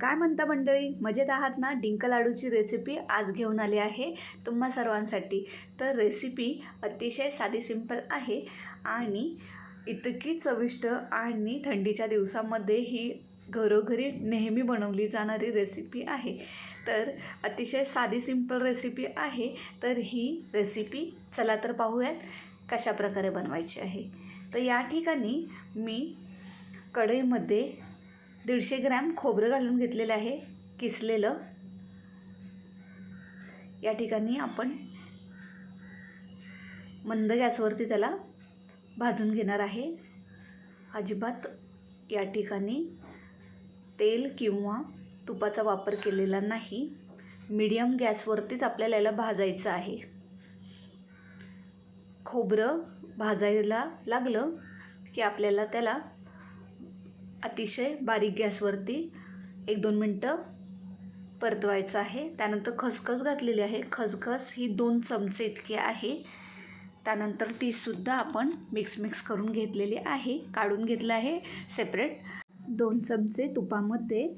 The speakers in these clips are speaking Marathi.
काय म्हणता मंडळी? मजेत आहात ना? डिंक लाडूची रेसिपी आज घेऊन आली आहे तुम्हा सर्वांसाठी. तर रेसिपी अतिशय साधी सिंपल आहे आणि इतकी चविष्ट आणि थंडीच्या दिवसामध्ये ही घरोघरी नेहमी बनवली जाणारी रेसिपी आहे. तर अतिशय साधी सिंपल रेसिपी आहे. तर ही रेसिपी चला तर पाहूयात कशा प्रकारे बनवायची आहे. तर या ठिकाणी मी कढईमध्ये दीडशे ग्रॅम खोबरं घालून घेतलेलं आहे किसलेलं. या ठिकाणी आपण मंद गॅसवरती त्याला भाजून घेणार आहे. अजिबात या ठिकाणी तेल किंवा तुपाचा वापर केलेला नाही. मीडियम गॅसवरतीच आपल्याला याला भाजायचं आहे. खोबरं भाजायला लागलं की आपल्याला त्याला अतिशय बारीक गॅसवरती एक दोन मिनटं परतवायचं आहे. त्यानंतर खसखस घातलेली आहे. खसखस ही दोन चमचे इतकी आहे. त्यानंतर तीसुद्धा आपण मिक्स मिक्स करून घेतलेली आहे. काढून घेतलं आहे सेपरेट दोन चमचे तुपामध्ये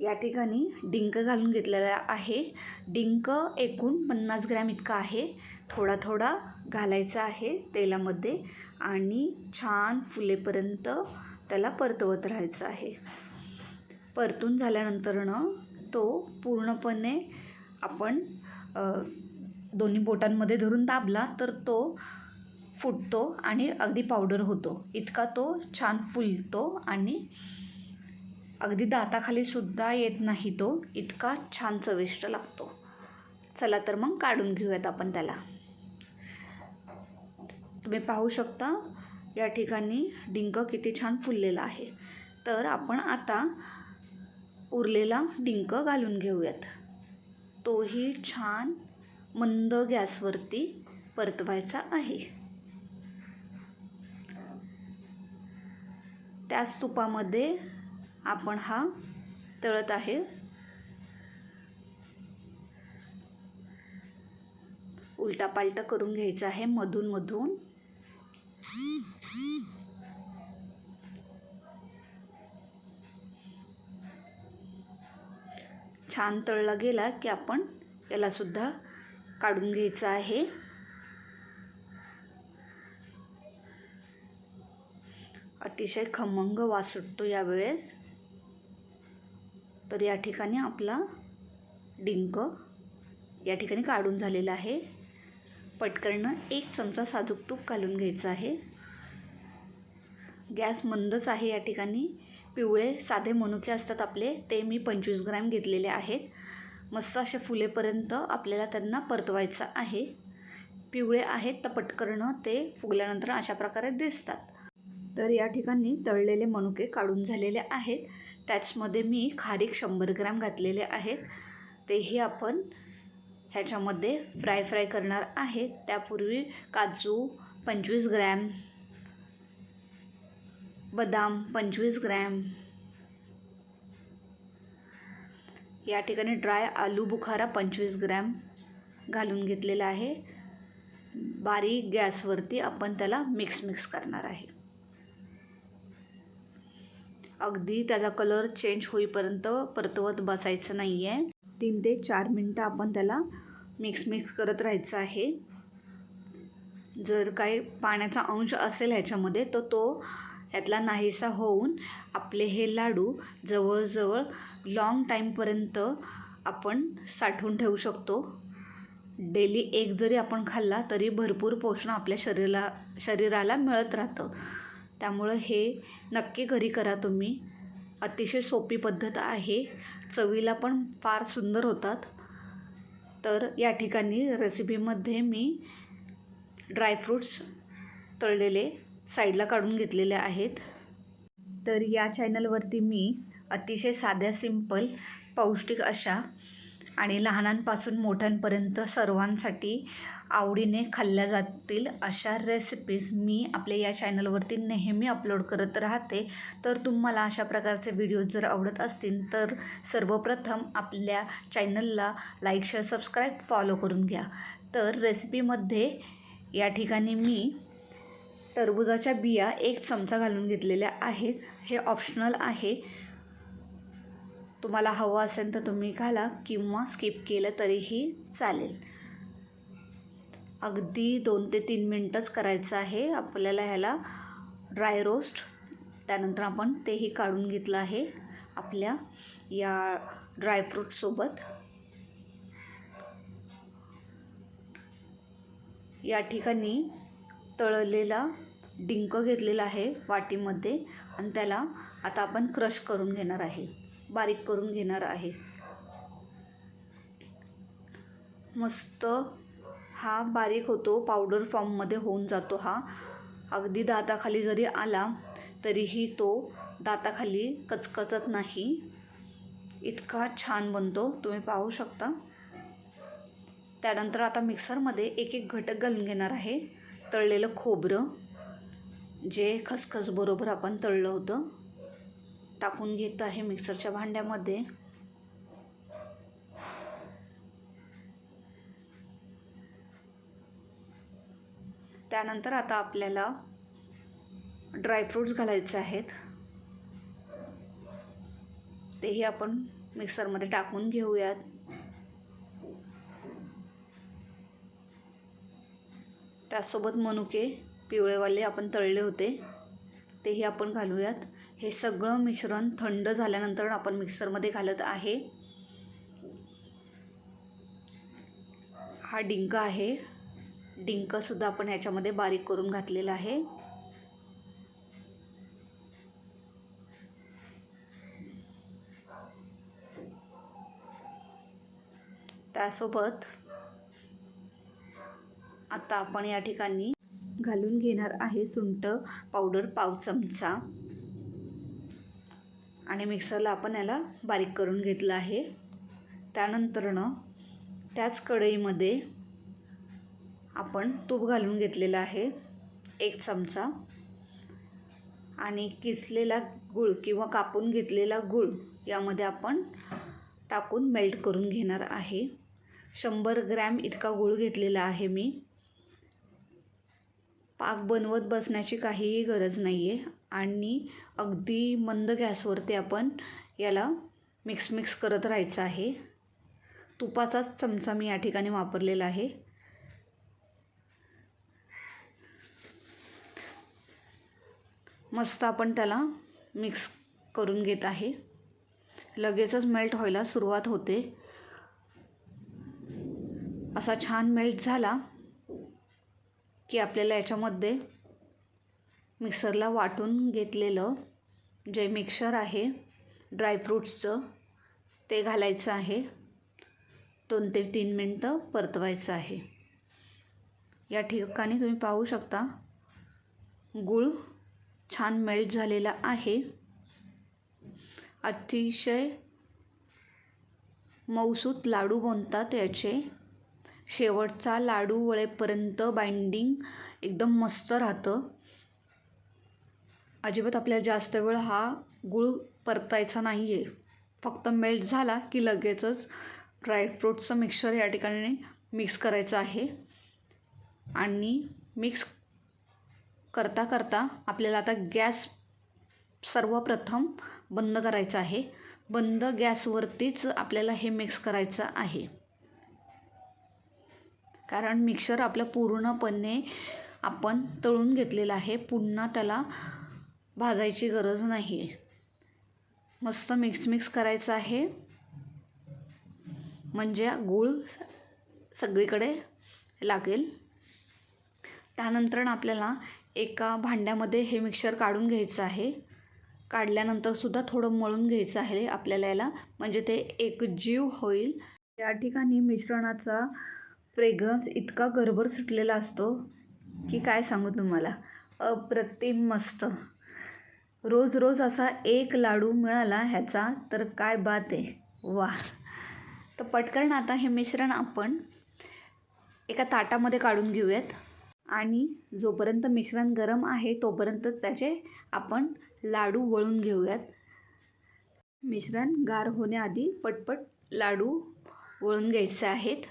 या ठिकाणी डिंक घालून घेतलेला आहे. डिंक एकूण पन्नास ग्रॅम इतका आहे. थोडा थोडा घालायचा आहे तेलामध्ये आणि छान फुलेपर्यंत त्याला परतवत राहायचं आहे. परतून झाल्यानंतरनं तो पूर्णपणे आपण दोन्ही बोटांमध्ये धरून दाबला तर तो फुटतो आणि अगदी पावडर होतो. इतका तो छान फुलतो आणि अगदी दाताखाली सुद्धा येत नाही तो. इतका छान चविष्ट लागतो. चला तर मग काढून घेऊयात आपण त्याला. तुम्ही पाहू शकता या ठिकाणी डिंक किती छान फुललेला आहे. तर आपण आता उरलेला डिंक घालून घेऊयात. तोही छान मंद गॅसवरती परतवायचा आहे. त्याच तुपामध्ये आपण हा तळत आहे. उलटा पालटा करून घ्यायचा आहे मधून मधून. छान तळला गेला की आपण यालासुद्धा काढून घ्यायचं आहे. अतिशय खमंग वास सुटतो यावेळेस. तर या ठिकाणी आपला डिंक या ठिकाणी काढून झालेला आहे. पटकरणं एक चमचा साजूक तूप घालून घ्यायचं आहे. गॅस मंदच आहे या ठिकाणी. पिवळे साधे मनुके असतात आपले ते मी पंचवीस ग्रॅम घेतलेले आहेत. मस्त असे फुलेपर्यंत आपल्याला त्यांना परतवायचं आहे. पिवळे आहेत तर पटकरणं ते फुगल्यानंतर अशा प्रकारे दिसतात. तर या ठिकाणी तळलेले मनुके काढून झालेले आहेत. त्याचमध्ये मी खारीक शंभर ग्रॅम घातलेले आहेत. तेही आपण ह्याच्यामध्ये फ्राय फ्राय करणार आहे. त्यापूर्वी काजू पंचवीस ग्रॅम बदाम पंचवीस ग्रॅम या ठिकाणी ड्राय आलू बुखारा पंचवीस ग्रॅम घालून घेतलेला आहे. बारीक गॅसवरती आपण त्याला मिक्स मिक्स करणार आहे. अगदी त्याचा कलर चेंज होईपर्यंत परतवत बसायचं नाही आहे तीन ते चार मिनटं आपण त्याला मिक्स मिक्स करत राहायचं आहे. जर काही पाण्याचा अंश असेल ह्याच्यामध्ये तर तो ह्यातला नाहीसा होऊन आपले हे लाडू जवळजवळ लाँग टाईमपर्यंत आपण साठवून ठेवू शकतो. डेली एक जरी आपण खाल्ला तरी भरपूर पोषण आपल्या शरीराला शरीराला मिळत राहतं. त्यामुळं हे नक्की घरी करा तुम्ही. अतिशय सोपी पद्धत आहे. चवीला पण फार सुंदर होतात. तर या ठिकाणी रेसिपीमध्ये मी ड्रायफ्रूट्स तळलेले साईडला काढून घेतलेले आहेत. तर या चॅनलवरती मी अतिशय साध्या सिंपल पौष्टिक अशा आणि लहानांपासून मोठ्यांपर्यंत सर्वांसाठी आवडीने खाल्ल्या जातील अशा रेसिपीज मी आपल्या या चॅनलवरती नेहमी अपलोड करत राहते. तर तुम्हाला अशा प्रकारचे व्हिडिओज जर आवडत असतील तर सर्वप्रथम आपल्या चॅनलला लाईक शेअर सबस्क्राईब फॉलो करून घ्या. तर रेसिपीमध्ये या ठिकाणी मी टरबुजाच्या बिया एक चमचा घालून घेतलेल्या आहेत. हे ऑप्शनल आहे. तुम्हाला हवं असेल तर तुम्ही घाला किंवा स्किप केलं तरीही चालेल. अगदी दोन ते तीन मिनटंच करायचं आहे. आपल्याला ह्याला ड्राय रोस्ट त्यानंतर आपण तेही काढून घेतलं आहे आपल्या या ड्रायफ्रूटसोबत या ठिकाणी तळलेला डिंक घेतलेला आहे वाटीमध्ये आणि त्याला आता आपण क्रश करून घेणार आहे. बारीक करून घेणार आहे. मस्त हा बारीक होतो पावडर फॉर्ममध्ये होऊन जातो हा. अगदी दाताखाली जरी आला तरीही तो दाताखाली कचकचत नाही. इतका छान बनतो तुम्ही पाहू शकता. त्यानंतर आता मिक्सरमध्ये एक एक घटक घालून घेणार आहे. तळलेलं खोबरं जे खसखस बरोबर आपण तळलं होतं. टाकून घेत आहे मिक्सरच्या भांड्यामध्ये. त्यानंतर आता आपल्याला ड्रायफ्रूट्स घालायचे आहेत. तेही आपण मिक्सरमध्ये टाकून घेऊयात. त्यासोबत मनुके पिवळेवाले आपण तळले होते तेही आपण घालूयात. हे सगळं मिश्रण थंड झाल्यानंतर आपण मिक्सरमध्ये घालत आहे. हा डिंक आहे. डिंकसुद्धा आपण ह्याच्यामध्ये बारीक करून घातलेला आहे. त्यासोबत आता आपण या ठिकाणी घालून घेणार आहे सुंट पावडर पाव चमचा. आणि मिक्सरला आपण याला बारीक करून घेतलं आहे. त्यानंतरनं त्याच कढईमध्ये आपण तूप घालून घेतलेलं आहे एक चमचा. आणि किसलेला गूळ किंवा कापून घेतलेला गूळ यामध्ये आपण टाकून मेल्ट करून घेणार आहे. शंभर ग्रॅम इतका गूळ घेतलेला आहे मी. पाक बनवत बसण्याची काहीही गरज नाही आहे आणि अगदी मंद गॅसवरती आपण याला मिक्स मिक्स करत राहायचं आहे. तुपाचाच चमचा मी या ठिकाणी वापरलेला आहे. मस्त आपण त्याला मिक्स करून घेत आहे. लगेचच मेल्ट व्हायला सुरुवात होते. असा छान मेल्ट झाला की आपल्याला याच्यामध्ये मिक्सरला वाटून घेतलेलं जे मिक्सर आहे ड्रायफ्रूट्सचं ते घालायचं आहे. दोन ते तीन मिनटं परतवायचं आहे. या ठिकाणी तुम्ही पाहू शकता गूळ छान मेल्ट झालेला आहे. अतिशय मऊसूत लाडू बनतात याचे. शेवटचा लाडू वळेपर्यंत बाइंडिंग एकदम मस्त राहतं. अजिबात आपल्याला जास्त वेळ हा गूळ परतायचा नाही आहे फक्त मेल्ट झाला की लगेचच ड्रायफ्रूटचं मिक्सर या ठिकाणी मिक्स करायचं आहे. आणि मिक्स करता करता आपल्याला आता गॅस सर्वप्रथम बंद करायचा आहे. बंद गॅसवरतीच आपल्याला हे मिक्स करायचं आहे. कारण मिक्सर आपलं पूर्णपणे आपण तळून घेतलेलं आहे. पुन्हा त्याला भाजायची गरज नाही. आहे मस्त मिक्स मिक्स करायचं आहे. म्हणजे गूळ सगळीकडे लागेल. त्यानंतर आपल्याला एका भांड्यामध्ये हे मिक्सर काढून घ्यायचं आहे. काढल्यानंतरसुद्धा थोडं मळून घ्यायचं आहे आपल्याला याला. म्हणजे ते एक जीव होईल. या ठिकाणी मिश्रणाचा फ्रेग्रन्स इतका गरबर सुटलेला असतो की काय सांगू तुम्हाला? अप्रतिम मस्त. रोज रोज असा एक लाडू मिळाला ह्याचा तर काय बात आहे. वा तर पटकन आता हे मिश्रण आपण एका ताटामध्ये काढून घेऊयात. आणि जोपर्यंत मिश्रण गरम आहे तोपर्यंत त्याचे आपण लाडू वळून घेऊयात. मिश्रण गार होण्याआधी पटपट लाडू वळून घ्यायचे आहेत.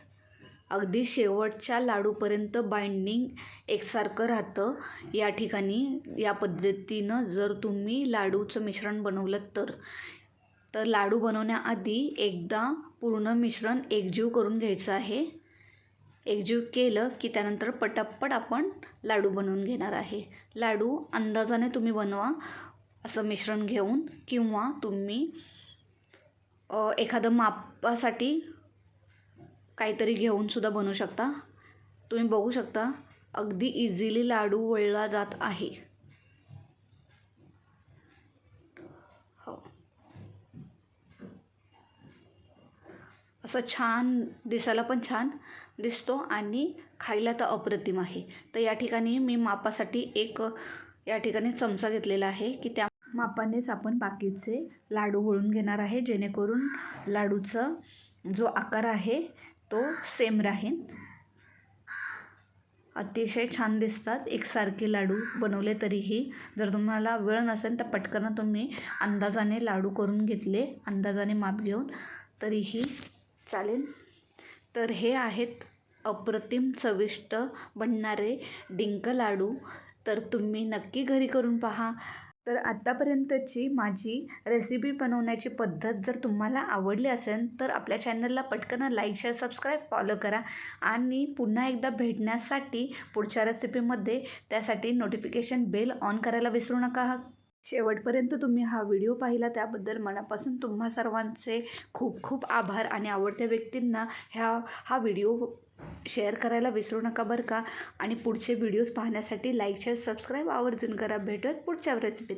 अगदी शेवटच्या लाडूपर्यंत बाइंडिंग एकसारखं राहतं. या ठिकाणी या पद्धतीनं जर तुम्ही लाडूचं मिश्रण बनवलं तर तर लाडू बनवण्याआधी एकदा पूर्ण मिश्रण एकजीव करून घ्यायचं आहे. एकजीव केलं की त्यानंतर पटापट आपण लाडू बनवून घेणार आहे. लाडू अंदाजाने तुम्ही बनवा असं मिश्रण घेऊन किंवा तुम्ही एखादं मापासाठी काहीतरी घेऊन सुद्धा बनवू शकता. तुम्ही बघू शकता अगदी इझिली लाडू वळला जात आहे. हो. असं छान दिसायला पण छान दिसतो आणि खायला तर अप्रतिम आहे. तर या ठिकाणी मी मापासाठी एक या ठिकाणी चमचा घेतलेला आहे की त्या मापानेच आपण बाकीचे लाडू वळून घेणार आहे जेणेकरून लाडूचा जो आकार आहे तो सेम राहील अतिशय छान दिसतात. एकसारखे लाडू बनवले तरीही. जर तुम्हाला वेळ नसेल तर पटकन तुम्ही अंदाजाने लाडू करून घेतले अंदाजाने माप घेऊन तरीही चालेल. तर हे आहेत अप्रतिम चविष्ट बनणारे डिंक लाडू. तर तुम्ही नक्की घरी करून पहा. तर आत्तापर्यंतची माझी रेसिपी बनवण्याची पद्धत जर तुम्हाला आवडली असेल तर आपल्या चॅनलला पटकन लाईक शेअर सबस्क्राईब फॉलो करा. आणि पुन्हा एकदा भेटण्यासाठी पुढच्या रेसिपीमध्ये त्यासाठी नोटिफिकेशन बेल ऑन करायला विसरू नका. शेवटपर्यंत तुम्ही हा व्हिडिओ पाहिला त्याबद्दल मनापासून तुम्हा सर्वांचे खूप खूप आभार आणि आवडत्या व्यक्तींना ह्या हा व्हिडिओ शेअर करायला विसरू नका बरं का. आणि पुढचे व्हिडिओज पाहण्यासाठी लाईक शेअर सबस्क्राईब आवर्जून करा. भेटूयात पुढच्या रेसिपीत